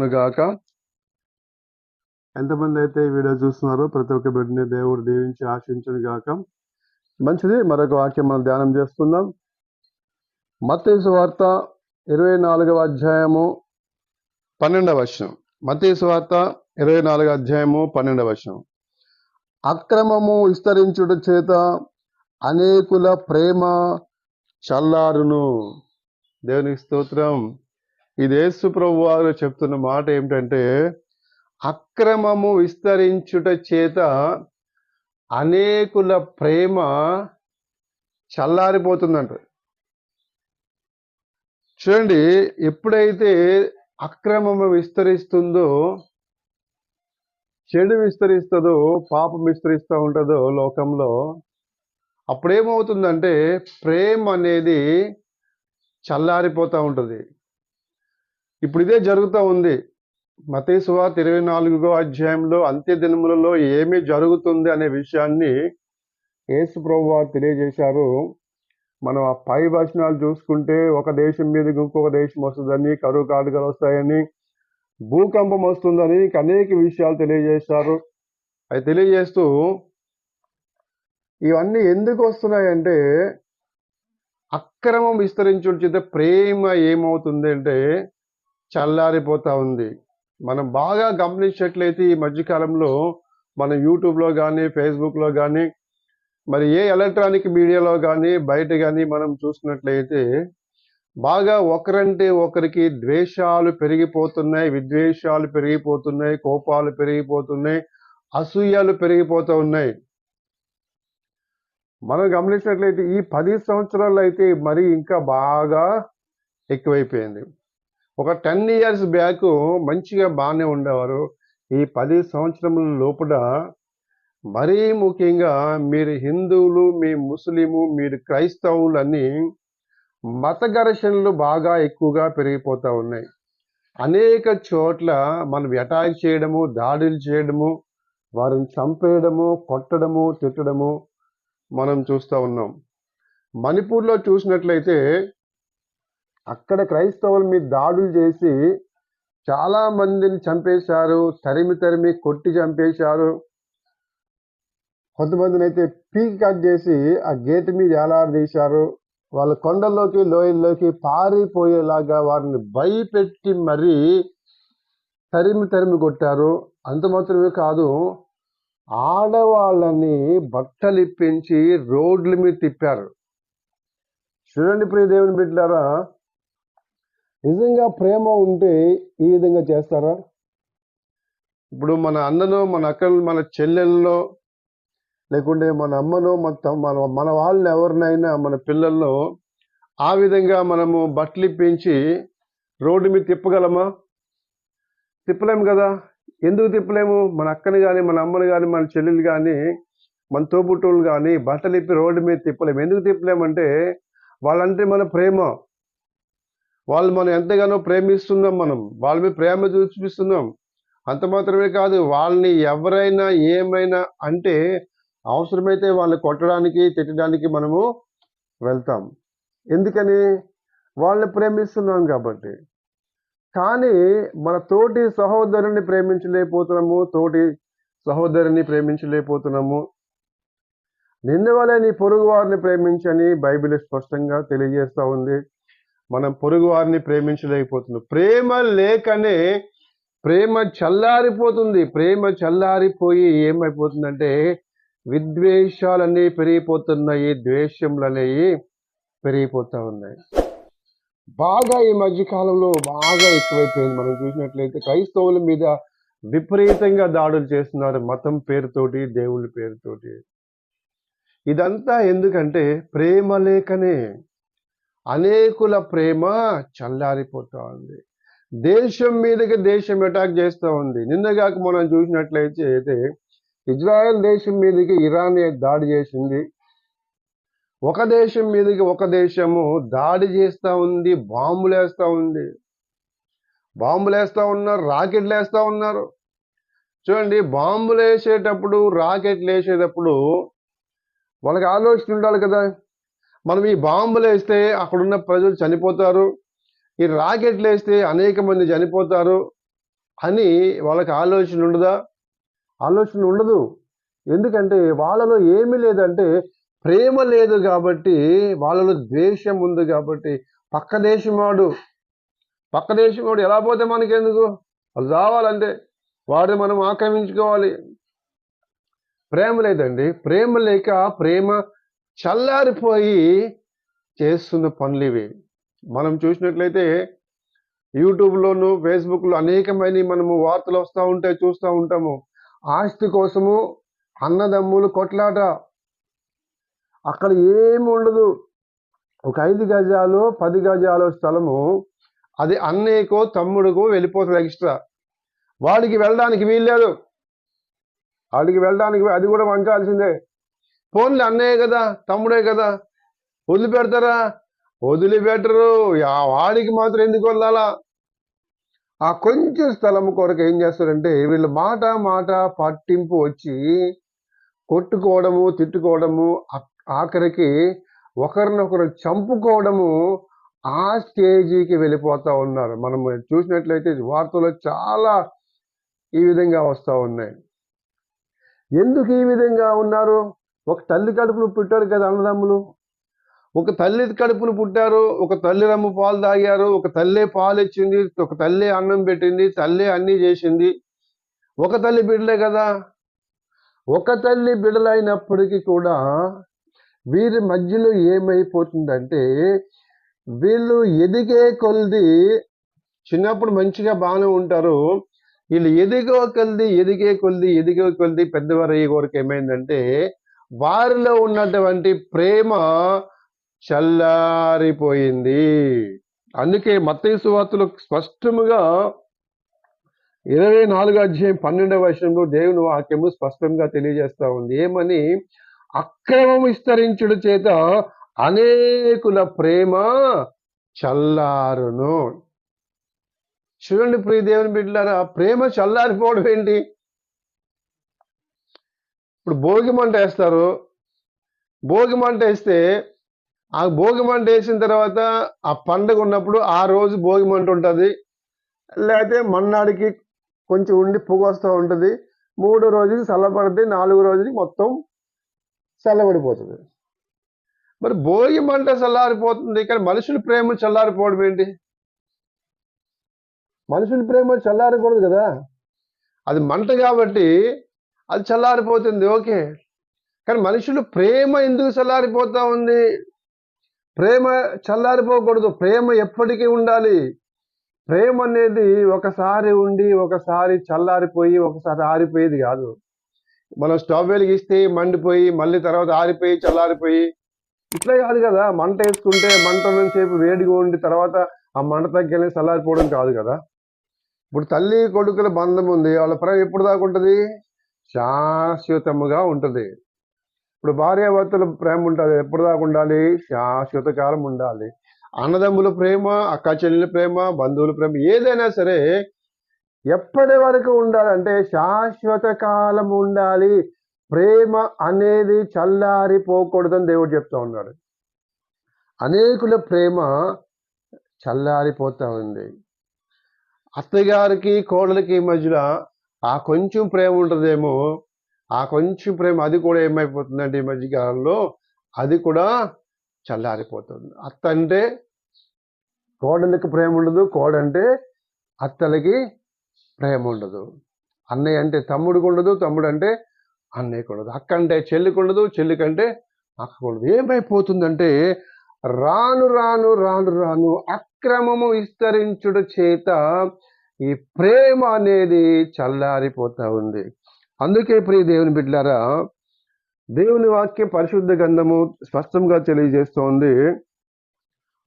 గాక. ఎంతమంది అయితే ఈ వీడియో చూస్తున్నారో ప్రతి ఒక్క బిడ్డని దేవుడు దీవించి ఆశించను గాక. మంచిది. మరొక వాక్యం మనం ధ్యానం చేసుకుందాం మత్తయి వార్త ఇరవై నాలుగవ అధ్యాయము పన్నెండవ వచనం. మత్తయి వార్త ఇరవై నాలుగవ అధ్యాయము పన్నెండవ వచనం. అక్రమము విస్తరించుట చేత అనేకుల ప్రేమ చల్లారును. దేవునికి స్తోత్రం. ఇది యేసు ప్రభు వారు చెప్తున్న మాట ఏమిటంటే అక్రమము విస్తరించుట చేత అనేకుల ప్రేమ చల్లారిపోతుందంట. చూడండి ఎప్పుడైతే అక్రమము విస్తరిస్తుందో చెడు విస్తరిస్తుందో పాపం విస్తరిస్తూ ఉంటుందో లోకంలో అప్పుడేమవుతుందంటే ప్రేమ అనేది చల్లారిపోతూ ఉంటుంది. ఇప్పుడు ఇదే జరుగుతూ ఉంది. మతేశ్వార్త ఇరవై నాలుగో అధ్యాయంలో అంత్య దినములలో ఏమి జరుగుతుంది అనే విషయాన్ని యేసు ప్రభు తెలియజేశారు. మనం ఆ పై వచనాలు చూసుకుంటే ఒక దేశం మీద ఇంకొక దేశం వస్తుందని కరువు కాటుకలు వస్తాయని భూకంపం వస్తుందని అనేక విషయాలు తెలియజేశారు. అది తెలియజేస్తూ ఇవన్నీ ఎందుకు వస్తున్నాయంటే అక్రమం విస్తరించుంచితే ప్రేమ ఏమవుతుంది అంటే చల్లారిపోతూ ఉంది. మనం బాగా గమనించినట్లయితే ఈ మధ్యకాలంలో మన యూట్యూబ్లో కానీ ఫేస్బుక్లో కానీ మరి ఏ ఎలక్ట్రానిక్ మీడియాలో కానీ బయట కానీ మనం చూసినట్లయితే బాగా ఒకరంటే ఒకరికి ద్వేషాలు పెరిగిపోతున్నాయి విద్వేషాలు పెరిగిపోతున్నాయి కోపాలు పెరిగిపోతున్నాయి అసూయాలు పెరిగిపోతూ ఉన్నాయి. మనం గమనించినట్లయితే ఈ పది సంవత్సరాలు అయితే మరి ఇంకా బాగా ఎక్కువైపోయింది. ఒక టెన్ ఇయర్స్ బ్యాక్ మంచిగా బాగానే ఉండేవారు. ఈ పది సంవత్సరముల లోపల మరీ ముఖ్యంగా మీరు హిందువులు మీ ముస్లిము మీరు క్రైస్తవులు అని మత ఘర్షణలు బాగా ఎక్కువగా పెరిగిపోతూ ఉన్నాయి. అనేక చోట్ల మనం అటాక్ చేయడము దాడులు చేయడము వారిని చంపేయడము కొట్టడము తిట్టడము మనం చూస్తూ ఉన్నాం. మణిపూర్లో చూసినట్లయితే అక్కడ క్రైస్తవుల మీద దాడులు చేసి చాలా మందిని చంపేశారు తరిమి తరిమి కొట్టి చంపేశారు. కొంతమందిని అయితే పీక్ కట్ చేసి ఆ గేట్ మీద ఏలాడదీశారు. వాళ్ళ కొండల్లోకి లోయల్లోకి పారిపోయేలాగా వారిని భయపెట్టి మరీ తరిమి తరిమి కొట్టారు. అంత మాత్రమే కాదు ఆడవాళ్ళని బట్టలు ఇప్పించి రోడ్ల మీద తిప్పారు. చూడండి ప్రియ దేవుని బిడ్డారా నిజంగా ప్రేమ ఉంటే ఈ విధంగా చేస్తారా? ఇప్పుడు మన అన్నను మన అక్కలు మన చెల్లెల్లో లేకుంటే మన అమ్మను మన మన మన వాళ్ళని ఎవరినైనా మన పిల్లల్లో ఆ విధంగా మనము బట్టలు ఇప్పించి రోడ్డు మీద తిప్పగలమా? తిప్పలేము కదా? ఎందుకు తిప్పలేము? మన అక్కని కానీ మన అమ్మని కానీ మన చెల్లెలు కానీ మన తోబుట్టువులు కానీ బట్టలు ఇప్పి రోడ్డు మీద తిప్పలేము. ఎందుకు తిప్పలేమంటే వాళ్ళంటే మన ప్రేమ. వాళ్ళు మనం ఎంతగానో ప్రేమిస్తున్నాం మనం. వాళ్ళ మీద ప్రేమ చూపిస్తున్నాం. అంత మాత్రమే కాదు వాళ్ళని ఎవరైనా ఏమైనా అంటే అవసరమైతే వాళ్ళని కొట్టడానికి తిట్టడానికి మనము వెళ్తాం. ఎందుకని? వాళ్ళని ప్రేమిస్తున్నాం కాబట్టి. కానీ మన తోటి సహోదరుని ప్రేమించలేకపోతున్నాము తోటి సహోదరుని ప్రేమించలేకపోతున్నాము. నిన్న వలె నీ పొరుగు వారిని ప్రేమించని బైబిల్ స్పష్టంగా తెలియజేస్తూ ఉంది. మనం పొరుగు వారిని ప్రేమించలేకపోతున్నాం ప్రేమ లేకనే ప్రేమ చల్లారిపోతుంది. ప్రేమ చల్లారిపోయి ఏమైపోతుందంటే విద్వేషాలన్నీ పెరిగిపోతున్నాయి ద్వేషములు అనేవి పెరిగిపోతూ ఉన్నాయి. బాగా ఈ మధ్యకాలంలో బాగా ఎక్కువైపోయింది. మనం చూసినట్లయితే క్రైస్తవుల మీద విపరీతంగా దాడులు చేస్తున్నారు మతం పేరుతోటి దేవుళ్ళ పేరుతోటి. ఇదంతా ఎందుకంటే ప్రేమ లేకనే అనేకుల ప్రేమ చల్లారిపోతా ఉంది దేశం మీదకి దేశం అటాక్ చేస్తూ ఉంది. నిన్నగాక మనం చూసినట్లయితే అయితే ఇజ్రాయెల్ దేశం మీదకి ఇరాన్ దాడి చేసింది. ఒక దేశం మీదకి ఒక దేశము దాడి చేస్తూ ఉంది బాంబులు వేస్తూ ఉంది. బాంబులు వేస్తూ ఉన్నారు రాకెట్లు వేస్తూ ఉన్నారు. చూడండి బాంబులు వేసేటప్పుడు రాకెట్లు వేసేటప్పుడు వాళ్ళకి ఆలోచన ఉండాలి కదా. మనం ఈ బాంబులు వేస్తే అక్కడున్న ప్రజలు చనిపోతారు. ఈ రాకెట్లు వేస్తే అనేక మంది చనిపోతారు అని వాళ్ళకి ఆలోచన ఉండదా? ఆలోచన ఉండదు. ఎందుకంటే వాళ్ళలో ఏమీ లేదంటే ప్రేమ లేదు కాబట్టి వాళ్ళలో ద్వేషం ఉంది కాబట్టి పక్క దేశం వాడు. పక్క దేశం వాడు ఎలా పోతే మనకెందుకు? వాళ్ళు రావాలంటే వాడిని మనం ఆక్రమించుకోవాలి. ప్రేమ లేదండి. ప్రేమ లేక ప్రేమ చల్లారిపోయి చేస్తున్న పనులు ఇవి. మనం చూసినట్లయితే యూట్యూబ్లోను ఫేస్బుక్లో అనేకమైన మనము వార్తలు వస్తూ ఉంటాయి చూస్తూ ఉంటాము. ఆస్తి కోసము అన్నదమ్ములు కొట్లాట. అక్కడ ఏమి ఉండదు. ఒక ఐదు గజాలు పది గజాలు స్థలము అది అన్నయ్యకో తమ్ముడికో వెళ్ళిపోతుంది ఎక్స్ట్రా. వాడికి వెళ్ళడానికి వీల్లేదు. వాడికి వెళ్ళడానికి అది కూడా వంచాల్సిందే ఫోన్లు అన్నయ్య కదా తమ్ముడే కదా. వదిలిపెడతారా? వదిలిపెట్టరు. ఆ వాడికి మాత్రం ఎందుకు వెళ్ళాలా ఆ కొంచెం స్థలం కొరకు ఏం చేస్తారంటే వీళ్ళు మాట మాట పట్టింపు వచ్చి కొట్టుకోవడము తిట్టుకోవడము ఆఖరికి ఒకరినొకరు చంపుకోవడము ఆ స్టేజీకి వెళ్ళిపోతూ ఉన్నారు. మనం చూసినట్లయితే వార్తలు చాలా ఈ విధంగా వస్తూ ఉన్నాయి. ఎందుకు ఈ విధంగా ఉన్నారు? ఒక తల్లి కడుపును పుట్టారు కదా అన్నదమ్ములు. ఒక తల్లి కడుపును పుట్టారు ఒక తల్లి రమ్ము పాలు తాగారు ఒక తల్లే పాలు ఇచ్చింది ఒక తల్లే అన్నం పెట్టింది తల్లే అన్నీ చేసింది. ఒక తల్లి బిడ్డలే కదా. ఒక తల్లి బిడ్డలైనప్పటికీ కూడా వీరి మధ్యలో ఏమైపోతుందంటే వీళ్ళు ఎదిగే కొలిది చిన్నప్పుడు మంచిగా బాగానే ఉంటారు. వీళ్ళు ఎదిగో కొలిది ఎదిగే కొలిది ఎదిగే కొలిది పెద్దవారు అయ్యే వరకు ఏమైందంటే వారిలో ఉన్నటువంటి ప్రేమ చల్లారిపోయింది. అందుకే మత్తయ్య సువార్తలు స్పష్టముగా ఇరవై నాలుగు అధ్యాయం పన్నెండవ వర్షంలో దేవుని వాక్యము స్పష్టంగా తెలియజేస్తా ఉంది. ఏమని? అక్రమం విస్తరించుడు చేత అనేకుల ప్రేమ చల్లారును. చూడండి ప్రియ దేవుని బిడ్డలారా ప్రేమ చల్లారిపోవడం ఏంటి? ఇప్పుడు భోగి మంట వేస్తారు. భోగి మంట వేస్తే ఆ భోగి మంట వేసిన తర్వాత ఆ పండగ ఉన్నప్పుడు ఆ రోజు భోగి మంట ఉంటుంది. లేకపోతే మన్నాడికి కొంచెం ఉండి పొగ వస్తూ ఉంటుంది. మూడు రోజుకి చల్లబడితే నాలుగు రోజులకి మొత్తం చల్లబడిపోతుంది. మరి భోగి మంట చల్లారిపోతుంది కానీ మనుషుల ప్రేమ చల్లారిపోవడం ఏంటి? మనుషుల ప్రేమ చల్లారకూడదు కదా. అది మంట కాబట్టి అది చల్లారిపోతుంది ఓకే. కానీ మనుషులు ప్రేమ ఎందుకు చల్లారిపోతా ఉంది? ప్రేమ చల్లారిపోకూడదు ప్రేమ ఎప్పటికీ ఉండాలి. ప్రేమ అనేది ఒకసారి ఉండి ఒకసారి చల్లారిపోయి ఒకసారి ఆరిపోయేది కాదు. మనం స్టవ్ వెలిగిస్తే మండిపోయి మళ్ళీ తర్వాత ఆరిపోయి చల్లారిపోయి ఇట్లా కాదు కదా. మంట వేసుకుంటే మంట సేపు వేడిగా ఉండి తర్వాత ఆ మంట తగ్గిన చల్లారిపోవడం కాదు కదా. ఇప్పుడు తల్లి కొడుకుల బంధం ఉంది వాళ్ళ ప్రేమ ఎప్పుడు దాకా ఉంటుంది? శాశ్వతముగా ఉంటుంది. ఇప్పుడు భార్యాభర్తల ప్రేమ ఉంటుంది ఎప్పుడు దాకా ఉండాలి? శాశ్వత కాలం ఉండాలి. అన్నదమ్ముల ప్రేమ అక్క చెల్లెల ప్రేమ బంధువుల ప్రేమ ఏదైనా సరే ఎప్పటి వరకు ఉండాలంటే శాశ్వత కాలం ఉండాలి. ప్రేమ అనేది చల్లారిపోకూడదని దేవుడు చెప్తా ఉన్నాడు. అనేకుల ప్రేమ చల్లారిపోతూ ఉంది. అత్తగారికి కోడలికి మధ్యలో ఆ కొంచెం ప్రేమ ఉంటుందేమో ఆ కొంచెం ప్రేమ అది కూడా ఏమైపోతుందండి ఈ మధ్యకాలంలో అది కూడా చల్లారిపోతుంది. అత్త అంటే కోడలికి ప్రేమ ఉండదు కోడంటే అత్తలకి ప్రేమ ఉండదు. అన్నయ్య అంటే తమ్ముడికి ఉండదు తమ్ముడు అంటే అన్నయ్యకు ఉండదు. అక్క అంటే చెల్లికి ఉండదు చెల్లికంటే అక్కకు ఉండదు. ఏమైపోతుందంటే రాను రాను రాను రాను అక్రమము విస్తరించుడు చేత ఈ ప్రేమ అనేది చల్లారిపోతూ ఉంది. అందుకే ప్రియ దేవుని బిడ్డారా దేవుని వాక్యం పరిశుద్ధ గంధము స్పష్టంగా తెలియజేస్తోంది.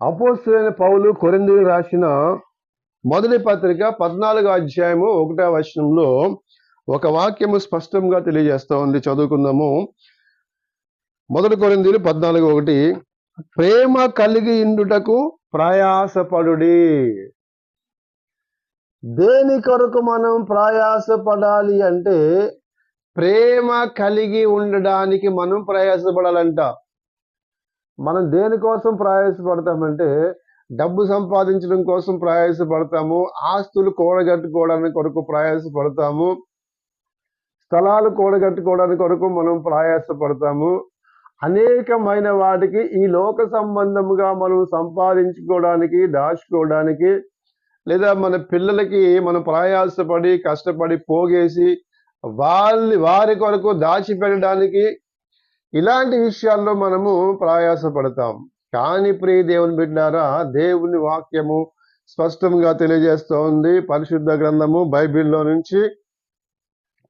అపోస్తులైన పౌలు కొరిందులు రాసిన మొదటి పత్రిక పద్నాలుగో అధ్యాయము ఒకటో వచనంలో ఒక వాక్యము స్పష్టంగా తెలియజేస్తూ ఉంది చదువుకుందాము. మొదటి కొరిందీలు పద్నాలుగు ఒకటి ప్రేమ కలిగి ఇండుటకు ప్రయాసపడుడి. దేని కొరకు మనం ప్రయాసపడాలి అంటే ప్రేమ కలిగి ఉండడానికి మనం ప్రయాసపడాలంట. మనం దేనికోసం ప్రయాసపడతామంటే డబ్బు సంపాదించడం కోసం ప్రయాసపడతాము ఆస్తులు కూడగట్టుకోవడానికి కొరకు ప్రయాసపడతాము స్థలాలు కూడగట్టుకోవడానికి కొరకు మనం ప్రయాసపడతాము. అనేకమైన వాటికి ఈ లోక సంబంధముగా మనం సంపాదించుకోవడానికి దాచుకోవడానికి లేదా మన పిల్లలకి మనం ప్రయాసపడి కష్టపడి పోగేసి వాళ్ళ వారి కొరకు దాచిపెట్టడానికి ఇలాంటి విషయాల్లో మనము ప్రయాసపడతాం. కానీ ప్రియ దేవుని బిడ్డారా దేవుని వాక్యము స్పష్టంగా తెలియజేస్తోంది పరిశుద్ధ గ్రంథము బైబిల్లో నుంచి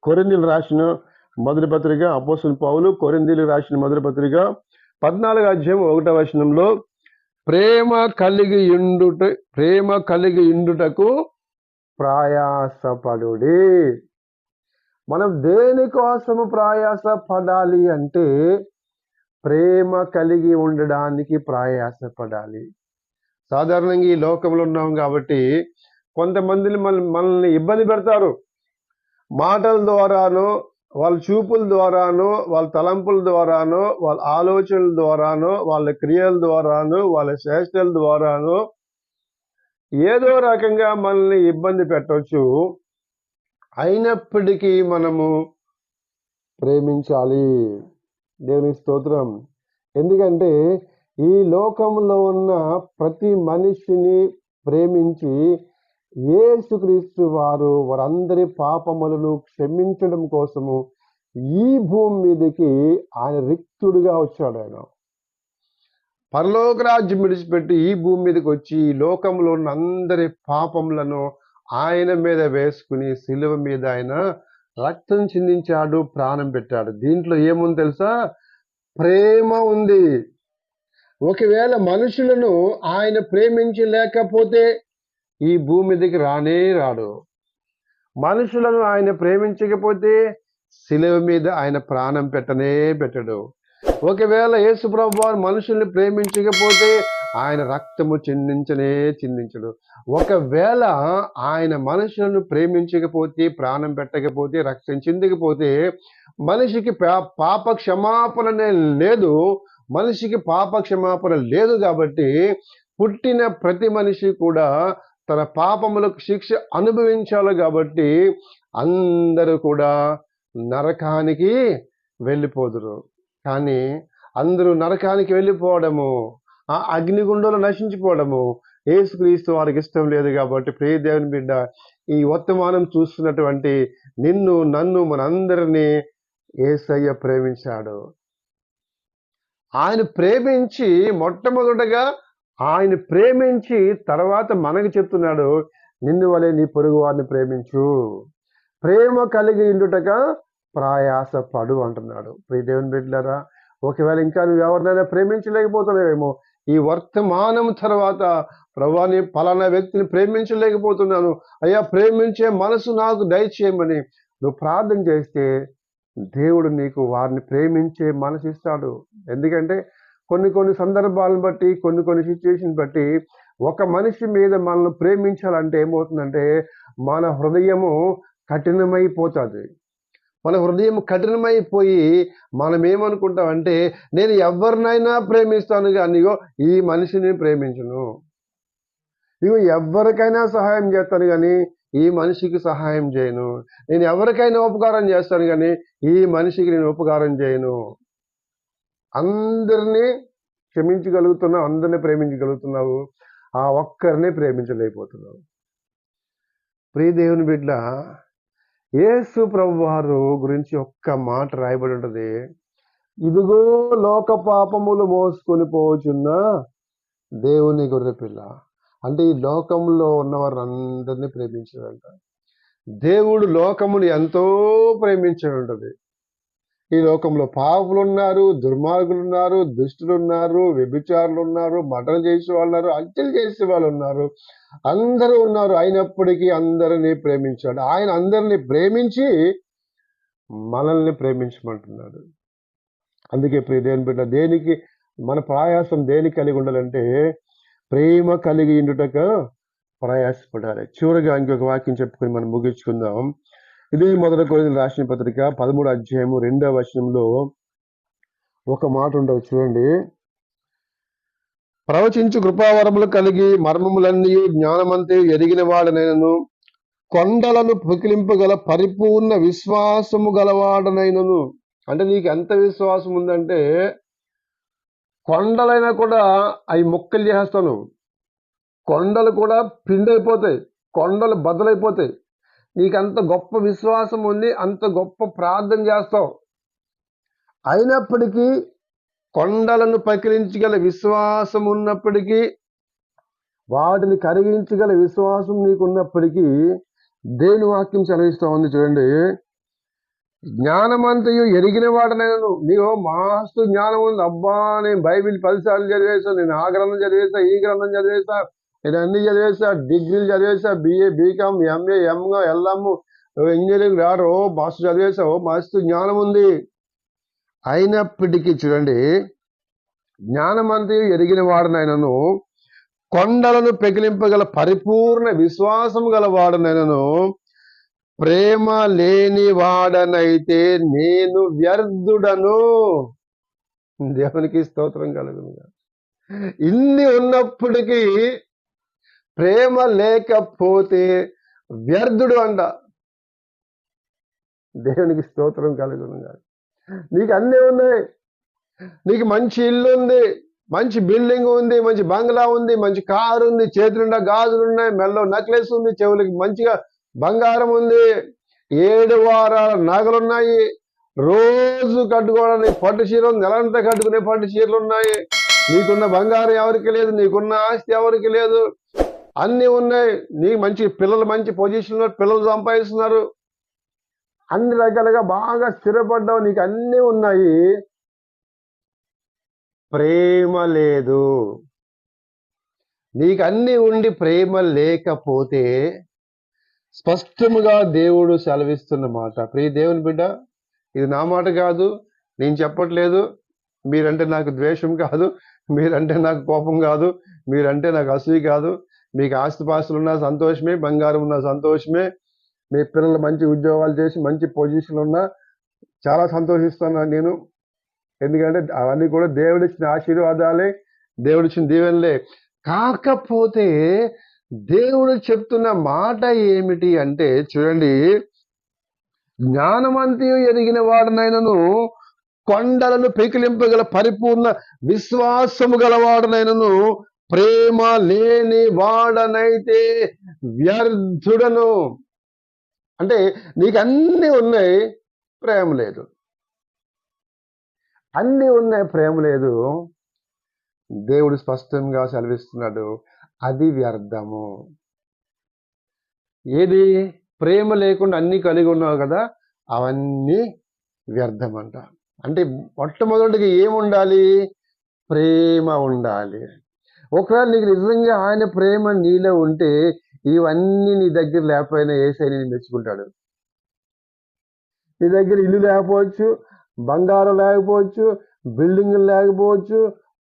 కొరిందీలు రాసిన మొదటి పత్రిక అపోస్తుల పౌలు కొరిందీలు రాసిన మొదటి పత్రిక పద్నాలుగు అధ్యాయం ఒకటో వచనంలో ప్రేమ కలిగి ఇండుట ప్రేమ కలిగి ఇండుటకు ప్రయాసపడుడి. మనం దేనికోసము ప్రయాసపడాలి అంటే ప్రేమ కలిగి ఉండడానికి ప్రయాసపడాలి. సాధారణంగా ఈ లోకంలో ఉన్నాం కాబట్టి కొంతమందిని మన మనల్ని ఇబ్బంది పెడతారు. మాటల ద్వారానో వాళ్ళ చూపుల ద్వారానో వాళ్ళ తలంపుల ద్వారానో వాళ్ళ ఆలోచనల ద్వారానో వాళ్ళ క్రియల ద్వారానో వాళ్ళ చేష్టల ద్వారానో ఏదో రకంగా మనల్ని ఇబ్బంది పెట్టవచ్చు అయినప్పటికీ మనము ప్రేమించాలి. దేవుని స్తోత్రం. ఎందుకంటే ఈ లోకంలో ఉన్న ప్రతి మనిషిని ప్రేమించి ఏసుక్రీస్తు వారు వారందరి పాపములను క్షమించడం కోసము ఈ భూమి మీదకి ఆయన రిక్తుడుగా వచ్చాడు ఆయన. పరలోకరాజ్యం విడిచిపెట్టి ఈ భూమి మీదకి వచ్చి ఈ లోకంలో ఉన్న అందరి పాపములను ఆయన మీద వేసుకుని శిలువ మీద ఆయన రక్తం చిందించాడు ప్రాణం పెట్టాడు. దీంట్లో ఏముంది తెలుసా? ప్రేమ ఉంది. ఒకవేళ మనుషులను ఆయన ప్రేమించలేకపోతే ఈ భూమి మీదకి రానే రాడు. మనుషులను ఆయన ప్రేమించకపోతే శిలువ మీద ఆయన ప్రాణం పెట్టనే పెట్టడు. ఒకవేళ యేసుప్రభు వారు మనుషుల్ని ప్రేమించకపోతే ఆయన రక్తము చిందించనే చిందించడు. ఒకవేళ ఆయన మనుషులను ప్రేమించకపోతే ప్రాణం పెట్టకపోతే రక్తం చిందకపోతే మనిషికి పా- పాప క్షమాపణ లేదు. మనిషికి పాప క్షమాపణ లేదు కాబట్టి పుట్టిన ప్రతి మనిషి కూడా తన పాపములకు శిక్ష అనుభవించాలి కాబట్టి అందరూ కూడా నరకానికి వెళ్ళిపోదురు. కానీ అందరూ నరకానికి వెళ్ళిపోవడము ఆ అగ్నిగుండంలో నశించిపోవడము ఏసుక్రీస్తు వారికి ఇష్టం లేదు కాబట్టి ప్రియ దేవుని బిడ్డ ఈ వర్తమానం చూస్తున్నటువంటి నిన్ను నన్ను మనందరినీ ఏసయ్య ప్రేమించాడు. ఆయన ప్రేమించి మొట్టమొదటగా ఆయన ప్రేమించి తర్వాత మనకు చెప్తున్నాడు నిన్ను వలె నీ పొరుగు వారిని ప్రేమించు. ప్రేమ కలిగి ఇండుటగా ప్రయాస పడు అంటున్నాడు. ప్రియ దేవుని బిడ్డలారా ఒకవేళ ఇంకా నువ్వు ఎవరినైనా ప్రేమించలేకపోతున్నావేమో ఈ వర్తమానం తర్వాత ప్రభాని పలానా వ్యక్తిని ప్రేమించలేకపోతున్నాను. అయ్యా ప్రేమించే మనసు నాకు దయచేయమని నువ్వు ప్రార్థన చేస్తే దేవుడు నీకు వారిని ప్రేమించే మనసు ఇస్తాడు. ఎందుకంటే కొన్ని కొన్ని సందర్భాలను బట్టి కొన్ని కొన్ని సిచ్యువేషన్ బట్టి ఒక మనిషి మీద మనల్ని ప్రేమించాలంటే ఏమవుతుందంటే మన హృదయము కఠినమైపోతుంది. మన హృదయం కఠినమైపోయి మనం ఏమనుకుంటామంటే నేను ఎవరినైనా ప్రేమిస్తాను కానీ ఇగో ఈ మనిషిని ప్రేమించను. ఇగో ఎవరికైనా సహాయం చేస్తాను కానీ ఈ మనిషికి సహాయం చేయను. నేను ఎవరికైనా ఉపకారం చేస్తాను కానీ ఈ మనిషికి నేను ఉపకారం చేయను. అందరినీ క్షమించగలుగుతున్నావు అందరినీ ప్రేమించగలుగుతున్నావు ఆ ఒక్కరినే ప్రేమించలేకపోతున్నావు. ప్రియ దేవుని బిడ్డ యేసు ప్రభు వారు గురించి ఒక్క మాట రాయబడి ఉంటుంది. ఇదిగో లోక పాపములు మోసుకొని పోచున్న దేవుని గొర్రెపిల్ల అంటే ఈ లోకంలో ఉన్నవారు అందరినీ ప్రేమించాడంట. దేవుడు లోకముని ఎంతో ప్రేమించాడు ఉంటుంది ఈ లోకంలో పాపులు ఉన్నారు దుర్మార్గులు ఉన్నారు దుష్టులు ఉన్నారు వ్యభిచారులు ఉన్నారు మటలు చేసే వాళ్ళు ఉన్నారు హత్యలు చేసే వాళ్ళు ఉన్నారు అందరూ ఉన్నారు. అయినప్పటికీ అందరినీ ప్రేమించాడు. ఆయన అందరినీ ప్రేమించి మనల్ని ప్రేమించమంటున్నాడు. అందుకే ప్రియ దేని బిడ్డ దేనికి మన ప్రయాసం దేనికి కలిగి ఉండాలంటే ప్రేమ కలిగి ఇండుటకు ప్రయాసపడాలి. చివరిగా ఇంకొక వాక్యం చెప్పుకొని మనం ముగించుకుందాం. ఇది మొదటి కొరింథీయులకు రాసిన పత్రిక పదమూడు అధ్యాయము రెండవ వచనంలో ఒక మాట ఉండవు చూడండి. ప్రవచించు కృపావరములు కలిగి మర్మములన్నీ జ్ఞానమంతే ఎరిగిన వాడనైనను కొండలను పుకిలింపగల పరిపూర్ణ విశ్వాసము గలవాడనైనను. అంటే నీకు ఎంత విశ్వాసం ఉందంటే కొండలైనా కూడా అవి మొక్కలు చేస్తాను కొండలు కూడా పిండైపోతాయి. కొండలు బద్దలైపోతాయి. నీకు అంత గొప్ప విశ్వాసం ఉంది అంత గొప్ప ప్రార్థన చేస్తావు. అయినప్పటికీ కొండలను పకిలించగల విశ్వాసం ఉన్నప్పటికీ వాటిని కరిగించగల విశ్వాసం నీకు ఉన్నప్పటికీ దేని వాక్యం సెలవిస్తా ఉంది చూడండి. జ్ఞానమంతయు ఎరిగిన వాడనైనా నీవు మాస్తు జ్ఞానం ఉంది. అబ్బా నేను బైబిల్ పదిసార్లు చదివేసా నేను ఆ గ్రంథం చదివేశా ఈ గ్రంథం చదివేసా నేను అన్ని చదివేసా డిగ్రీలు చదివేసా బిఏ బీకామ్ ఎంఏ ఎంగా ఎల్ఎమ్ ఇంజనీరింగ్ రారు మస్తు చదివేసావు మస్తు జ్ఞానం ఉంది. అయినప్పటికీ చూడండి జ్ఞానమంతి ఎరిగిన వాడనైనను కొండలను పెకిలింపగల పరిపూర్ణ విశ్వాసం గల వాడనైనను ప్రేమ లేని వాడనైతే నేను వ్యర్థుడను. దేవునికి స్తోత్రం కలుగును. ఇన్ని ఉన్నప్పటికీ ప్రేమ లేకపోతే వ్యర్థుడు అంట దేవునికి స్తోత్రం కలుగును నీకు అన్నీ ఉన్నాయి. నీకు మంచి ఇల్లు ఉంది మంచి బిల్డింగ్ ఉంది మంచి బంగ్లా ఉంది మంచి కారు ఉంది చేతులున్న గాజులు ఉన్నాయి మెల్లో నెక్లెస్ ఉంది చెవులకి మంచిగా బంగారం ఉంది. ఏడు వారాల నగలున్నాయి రోజు కట్టుకోవడానికి పట్టు చీరలు నెలంతా కట్టుకునే పట్టు చీరలు ఉన్నాయి. నీకున్న బంగారం ఎవరికి లేదు నీకున్న ఆస్తి ఎవరికి లేదు. అన్నీ ఉన్నాయి. నీ మంచి పిల్లలు మంచి పొజిషన్లో పిల్లలు సంపాదిస్తున్నారు. అన్ని రకాలుగా బాగా స్థిరపడ్డావు. నీకు అన్నీ ఉన్నాయి. ప్రేమ లేదు. నీకు అన్నీ ఉండి ప్రేమ లేకపోతే స్పష్టముగా దేవుడు సెలవిస్తున్న మాట. ప్రియ దేవుని బిడ్డ ఇది నా మాట కాదు. నేను చెప్పట్లేదు. మీరంటే నాకు ద్వేషం కాదు. మీరంటే నాకు కోపం కాదు. మీరంటే నాకు అసూయ కాదు. మీకు ఆస్తిపాస్తులు ఉన్న సంతోషమే బంగారం ఉన్న సంతోషమే. మీ పిల్లలు మంచి ఉద్యోగాలు చేసి మంచి పొజిషన్ ఉన్నా చాలా సంతోషిస్తున్నాను నేను. ఎందుకంటే అవన్నీ కూడా దేవుడిచ్చిన ఆశీర్వాదాలే దేవుడిచ్చిన దీవెనలే. కాకపోతే దేవుడు చెప్తున్న మాట ఏమిటి అంటే చూడండి జ్ఞానమంతియు ఎరిగిన వాడనైనను కొండలను పెకిలింపగల పరిపూర్ణ విశ్వాసము గలవాడనైనను ప్రేమ లేని వాడనైతే వ్యర్థుడను. అంటే నీకు అన్నీ ఉన్నాయి ప్రేమ లేదు. అన్నీ ఉన్నాయి ప్రేమ లేదు. దేవుడు స్పష్టంగా సెలవిస్తున్నాడు అది వ్యర్థము. ఏది? ప్రేమ లేకుండా అన్నీ కలిగి ఉన్నావు కదా అవన్నీ వ్యర్థమంట. అంటే మొట్టమొదటిగా ఏముండాలి? ప్రేమ ఉండాలి. ఒకవేళ నీకు నిజంగా ఆయన ప్రేమ నీలో ఉంటే ఇవన్నీ నీ దగ్గర లేకపోయినా ఏసై నేను మెచ్చుకుంటాడు. నీ దగ్గర ఇల్లు లేకపోవచ్చు బంగారం లేకపోవచ్చు బిల్డింగ్లు లేకపోవచ్చు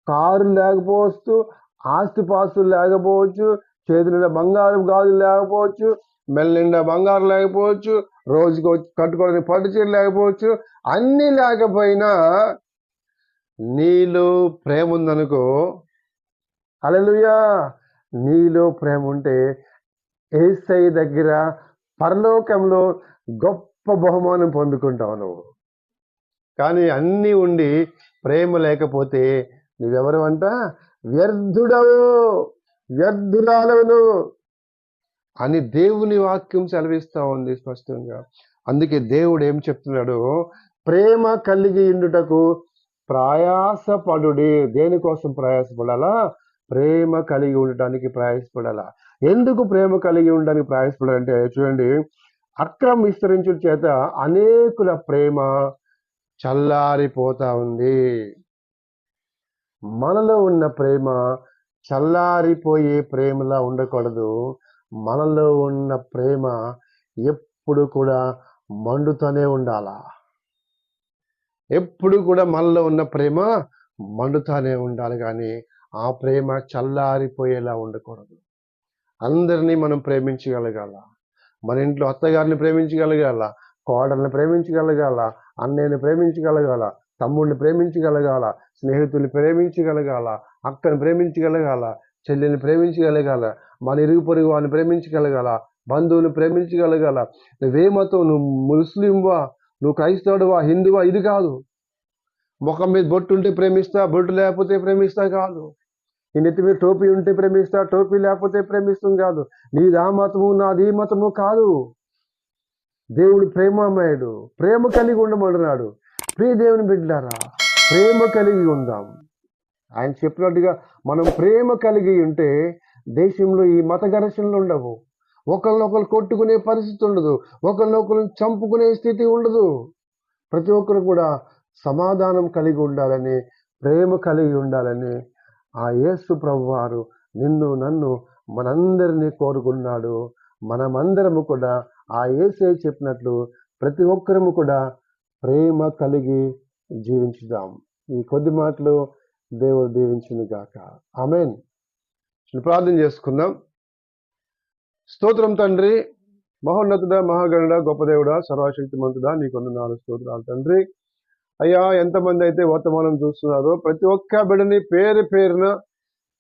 కారు లేకపోవచ్చు ఆస్తిపాస్తులు లేకపోవచ్చు చేతి నిండా బంగారం గాజులు లేకపోవచ్చు మెల్ల నిండా బంగారం లేకపోవచ్చు రోజుకి కట్టుకోవడానికి పట్టు చీర లేకపోవచ్చు అన్నీ లేకపోయినా నీలో ప్రేమ ఉందనుకో అలలుయా నీలో ప్రేమ ఉంటే ఏసై దగ్గర పరలోకంలో గొప్ప బహుమానం పొందుకుంటావు నువ్వు. కానీ అన్నీ ఉండి ప్రేమ లేకపోతే నువ్వెవరు అంట? వ్యర్థుడవు. వ్యర్థురాలవు నువ్వు అని దేవుని వాక్యం సెలవిస్తూ ఉంది స్పష్టంగా. అందుకే దేవుడు ఏం చెప్తున్నాడు? ప్రేమ కలిగి ఉండుటకు ప్రయాసపడుడి. దేనికోసం ప్రయాసపడాలా? ప్రేమ కలిగి ఉండటానికి ప్రయాసపడాలా. ఎందుకు ప్రేమ కలిగి ఉండడానికి ప్రయాసపడాలంటే చూడండి అక్రమ విస్తరించుట చేత అనేకుల ప్రేమ చల్లారిపోతా ఉంది. మనలో ఉన్న ప్రేమ చల్లారిపోయే ప్రేమలా ఉండకూడదు. మనలో ఉన్న ప్రేమ ఎప్పుడు కూడా మండుతూనే ఉండాల. ఎప్పుడు కూడా మనలో ఉన్న ప్రేమ మండుతూనే ఉండాలి కానీ ఆ ప్రేమ చల్లారిపోయేలా ఉండకూడదు. అందరినీ మనం ప్రేమించగలగాల? మన ఇంట్లో అత్తగారిని ప్రేమించగలగాల? కోడల్ని ప్రేమించగలగాల? అన్నయ్యని ప్రేమించగలగాల? తమ్ముడిని ప్రేమించగలగాల? స్నేహితుల్ని ప్రేమించగలగాల? అక్కని ప్రేమించగలగాల? చెల్లిని ప్రేమించగలగాల? మన ఇరుగు పొరుగు వాడిని ప్రేమించగలగాల? బంధువుని ప్రేమించగలగాల? నువ్వేమతో? నువ్వు ముస్లింవా? నువ్వు క్రైస్తవుడువా? హిందువా? ఇది కాదు. ముఖం మీద బొట్టు ఉంటే ప్రేమిస్తా బొట్టు లేకపోతే ప్రేమిస్తా కాదు. నీ నెత్తి మీద టోపీ ఉంటే ప్రేమిస్తా టోపీ లేకపోతే ప్రేమిస్తాం కాదు. నీది ఆ మతము నాది ఈ మతము కాదు. దేవుడు ప్రేమమయుడు. ప్రేమ కలిగి ఉండమన్నాడు. ప్రియ దేవుని బిడ్డారా ప్రేమ కలిగి ఉందాం. ఆయన చెప్పినట్టుగా మనం ప్రేమ కలిగి ఉంటే దేశంలో ఈ మత ఘర్షణలు ఉండవు. ఒకరినొకరు కొట్టుకునే పరిస్థితి ఉండదు. ఒకరినొకరు చంపుకునే స్థితి ఉండదు. ప్రతి ఒక్కరు కూడా సమాధానం కలిగి ఉండాలని ప్రేమ కలిగి ఉండాలని ఆ యేసు ప్రభు వారు నిన్ను నన్ను మనందరినీ కోరుకున్నాడు. మనమందరము కూడా ఆ యేసే చెప్పినట్లు ప్రతి ఒక్కరము కూడా ప్రేమ కలిగి జీవించుదాం. ఈ కొద్ది మాటలు దేవుడు దీవించును గాక. ఆమెన్. ప్రార్థన చేసుకుందాం. స్తోత్రం తండ్రి మహోన్నతుడ మహాగణుడ గొప్ప సర్వశక్తి మంతుడా నీకు నాలుగు స్తోత్రాలు తండ్రి. అయ్యా ఎంతమంది అయితే వర్తమానం చూస్తున్నారో ప్రతి ఒక్క బిడ్డని పేరు పేరున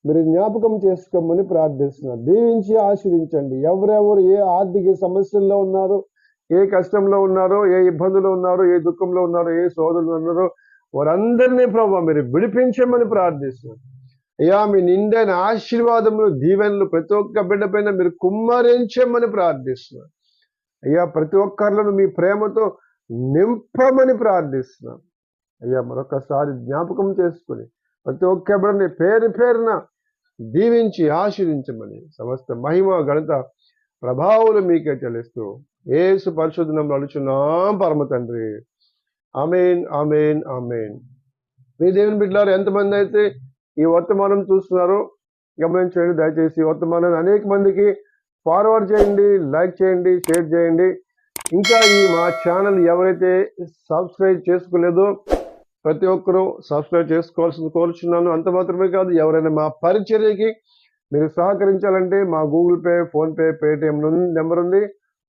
మీరు జ్ఞాపకం చేసుకోమని ప్రార్థిస్తున్నారు. దీవించి ఆశ్రయించండి ఎవరెవరు ఏ ఆర్థిక సమస్యల్లో ఉన్నారో ఏ కష్టంలో ఉన్నారో ఏ ఇబ్బందులు ఉన్నారో ఏ దుఃఖంలో ఉన్నారో ఏ సోదరులు ఉన్నారో వారందరినీ ప్రభావ మీరు విడిపించమని ప్రార్థిస్తున్నారు. అయ్యా మీ నిండైన ఆశీర్వాదములు దీవెనలు ప్రతి ఒక్క బిడ్డ పైన మీరు కుమ్మరించమని ప్రార్థిస్తున్నారు. అయ్యా ప్రతి ఒక్కరిలను మీ ప్రేమతో నింపమని ప్రార్థిస్తున్నాం. అయ్యా మరొకసారి జ్ఞాపకం చేసుకుని ప్రతి ఒక్క బిడ్డని పేరు పేరున దీవించి ఆశీర్వించమని సమస్త మహిమ గణిత ప్రభావులు మీకే చెల్లిస్తూ ఏసు పరిశుద్ధనం నడుచున్నాం పరమ తండ్రి. Amen amen amen. మీ దేవుని బిడ్డలారు ఎంతమంది అయితే ఈ వర్తమానం చూస్తున్నారో గమనించండి దయచేసి ఈ వర్తమానాన్ని అనేక మందికి ఫార్వర్డ్ చేయండి లైక్ చేయండి షేర్ చేయండి. ఇంకా ఈ మా ఛానల్ ఎవరైతే సబ్స్క్రైబ్ చేసుకోలేదో ప్రతి ఒక్కరూ సబ్స్క్రైబ్ చేసుకోవాల్సింది కోరుచున్నాను. అంత మాత్రమే కాదు ఎవరైనా మా పరిచర్యకి మీరు సహకరించాలంటే మా Google Pay PhonePe Paytm number ఉంది.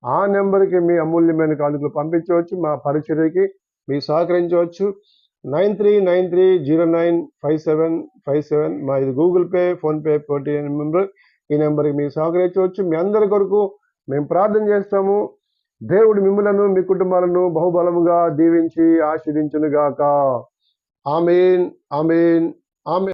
ఆ నెంబర్కి మీ అమూల్యమైన కానుకలు పంపించవచ్చు మా పరిచర్యకి మీరు సహకరించవచ్చు. Nine three nine three zero nine five seven five seven మా ఇది Google Pay PhonePe Paytm number ఈ నెంబర్కి మీరు సహకరించవచ్చు. మీ అందరి కొరకు మేము ప్రార్థన చేస్తాము. దేవుడు మిమ్మలను మీ కుటుంబాలను బహుబలముగా దీవించి ఆశీర్దించునుగాక ఆమెన్ ఆమెన్ ఆమె